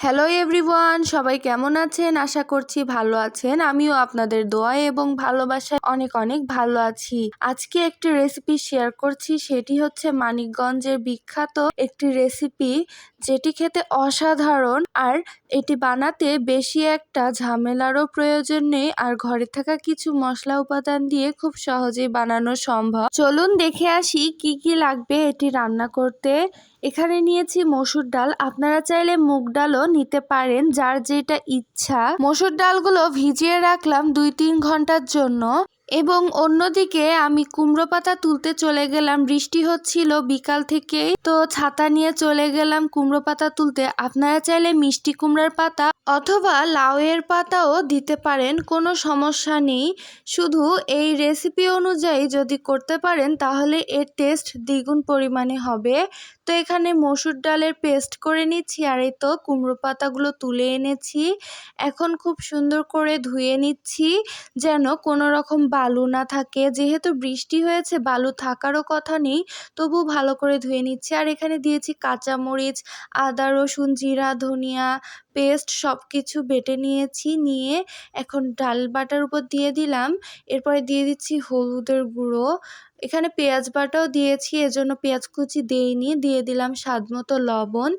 Hello everyone সবাই কেমন আছেন? আশা করছি ভালো আছেন। আমিও আপনাদের দোয়া এবং ভালোবাসায় অনেক অনেক ভালো আছি। আজকে একটি রেসিপি শেয়ার করছি। সেটি হচ্ছে মানিকগঞ্জের বিখ্যাত একটি রেসিপি যেটি খেতে অসাধারণ আর এটি বানাতে বেশি একটা ঝামেলারও প্রয়োজন নেই আর ঘরে থাকা কিছু মশলা উপাদান দিয়ে খুব সহজেই বানানো সম্ভব। চলুন দেখে আসি কি কি লাগবে এটি রান্না করতে। এখানে নিয়েছি মসুর ডাল। আপনারা চাইলে মুগ ডালও নিতে পারেন যার যেটা ইচ্ছা। মসুর ডালগুলো ভিজিয়ে রাখলাম দুই তিন ঘণ্টার জন্য এবং অন্যদিকে আমি কুমড়ো পাতা তুলতে চলে গেলাম। বৃষ্টি হচ্ছিল বিকাল থেকেই। তো ছাতা নিয়ে চলে গেলাম কুমড়ো পাতা তুলতে। আপনারা চাইলে মিষ্টি কুমড়ার পাতা অথবা লাউয়ের পাতাও দিতে পারেন, কোনো সমস্যা নেই। শুধু এই রেসিপি অনুযায়ী যদি করতে পারেন তাহলে এর টেস্ট দ্বিগুণ পরিমাণে হবে। তো এখানে মসুর ডালের পেস্ট করে নিচ্ছি আর এই তো কুমড়ো পাতাগুলো তুলে এনেছি। এখন খুব সুন্দর করে ধুয়ে নিচ্ছি যেন কোনো রকম বালু না থাকে। যেহেতু বৃষ্টি হয়েছে, বালু থাকারও কথা নেই, তবু ভালো করে ধুয়ে নিচ্ছি। আর এখানে দিয়েছি কাঁচামরিচ, আদা, রসুন, জিরা, ধনিয়া পেস্ট সব কিছু বেটে নিয়েছি, নিয়ে এখন ডাল বাটার উপর দিয়ে দিলাম। এরপরে দিয়ে দিচ্ছি হলুদের গুঁড়ো। এখানে পেঁয়াজ বাটাও দিয়েছি, এজন্য পেঁয়াজ কুচি দেইনি, দিয়ে দিলাম স্বাদ মতো লবণ।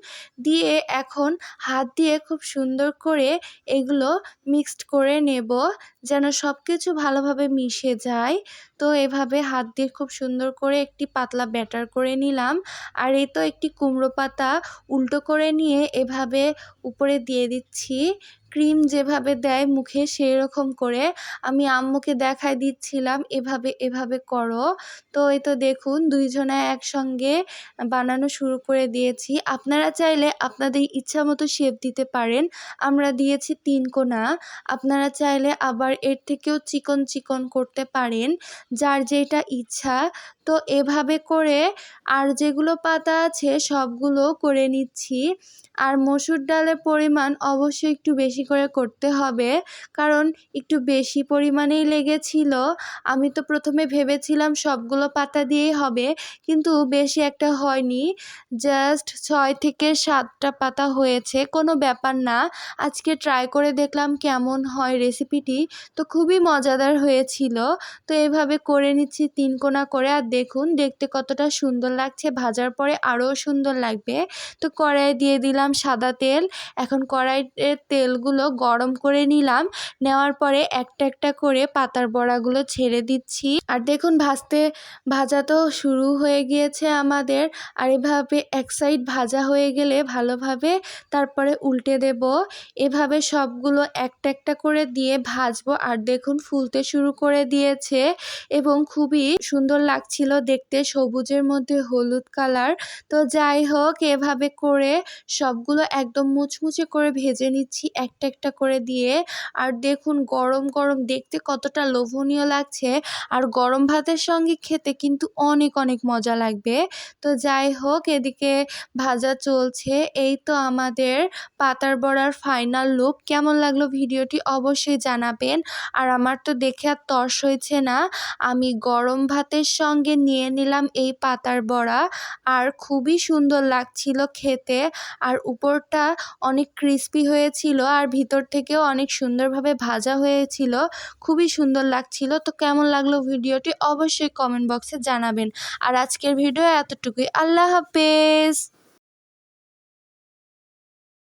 দিয়ে এখন হাত দিয়ে খুব সুন্দর করে এগুলো মিক্সড করে নেব, যেন সব কিছু ভালোভাবে মিশে যায়। তো এভাবে হাত দিয়ে খুব সুন্দর করে একটি পাতলা ব্যাটার করে নিলাম। আর এই তো একটি কুমড়ো পাতা উল্টো করে নিয়ে এভাবে উপরে দিয়ে দিচ্ছি। ক্রিম যেভাবে দেয় মুখে সেই রকম করে আমি আম্মুকে দেখাই দিচ্ছিলাম, এভাবে এভাবে করো। তো এই তো দেখুন, দুইজনে একসঙ্গে বানানো শুরু করে দিয়েছি। আপনারা চাইলে আপনাদের ইচ্ছা মতো শেপ দিতে পারেন। আমরা দিয়েছি তিন কোনা। আপনারা চাইলে আবার এর থেকেও চিকন চিকন করতে পারেন, যার যেটা ইচ্ছা। তো এভাবে করে আর যেগুলো পাতা আছে সবগুলো করে নিচ্ছি। আর মসুর ডালের পরিমাণ অবশ্যই একটু বেশি করে করতে হবে। কারণ একটু বেশি পরিমাণেই লেগেছিল। আমি তো প্রথমে ভেবেছিলাম সবগুলো পাতা দিয়েই হবে। কিন্তু বেশি একটা হয়নি। জাস্ট ছয় থেকে সাতটা পাতা হয়েছে। কোনো ব্যাপার না। আজকে ট্রাই করে দেখলাম কেমন হয় রেসিপিটি। তো খুবই মজাদার হয়েছিল। তো এভাবে করে নিচ্ছি তিন কোনা করে। আর দেখুন, দেখতে কতটা সুন্দর লাগছে। ভাজার পরে আরও সুন্দর লাগবে। তো কড়াই দিয়ে দিলাম সাদা তেল। এখন কড়াইয়ের তেলগুলো গরম করে নিলাম। নেওয়ার পরে একটা একটা করে পাতার বড়াগুলো ছেড়ে দিচ্ছি। আর দেখুন, ভাজতে, ভাজা তো শুরু হয়ে গিয়েছে আমাদের। আর এভাবে এক সাইড ভাজা হয়ে গেলে ভালোভাবে তারপরে উল্টে দেব। এভাবে সবগুলো একটা একটা করে দিয়ে ভাজবো। আর দেখুন, ফুলতে শুরু করে দিয়েছে এবং খুবই সুন্দর লাগছিল দেখতে সবুজের মধ্যে হলুদ কালার। তো যাই হোক, এভাবে করে সবগুলো একদম মুচমুচে করে ভেজে নিচ্ছি। একটা একটা করে দিয়ে, আর দেখুন গরম গরম দেখতে কতটা লোভনীয় লাগছে। আর গরম ভাতের সঙ্গে খেতে কিন্তু অনেক অনেক মজা লাগবে। তো যাই হোক, এদিকে ভাজা চলছে। এই তো আমাদের পাতার বড়ার ফাইনাল লুক কেমন লাগল ভিডিওটি অবশ্যই জানাবেন। আর আমার তো দেখে আর তর্স হয়েছে না। আমি গরম ভাতের সঙ্গে নিয়ে নিলাম এই পাতার বড়া। আর খুবই সুন্দর লাগছিল খেতে। আর উপরটা অনেক ক্রিস্পি হয়েছিল। আর ভিতর থেকেও অনেক সুন্দরভাবে ভাজা হয়েছিল, খুবই সুন্দর লাগছিল। তো কেমন লাগল ভিডিওটি অবশ্যই কমেন্ট বক্সে জানাবেন। আর আজকের ভিডিও এতটুকুই। আল্লাহ হাফেজ!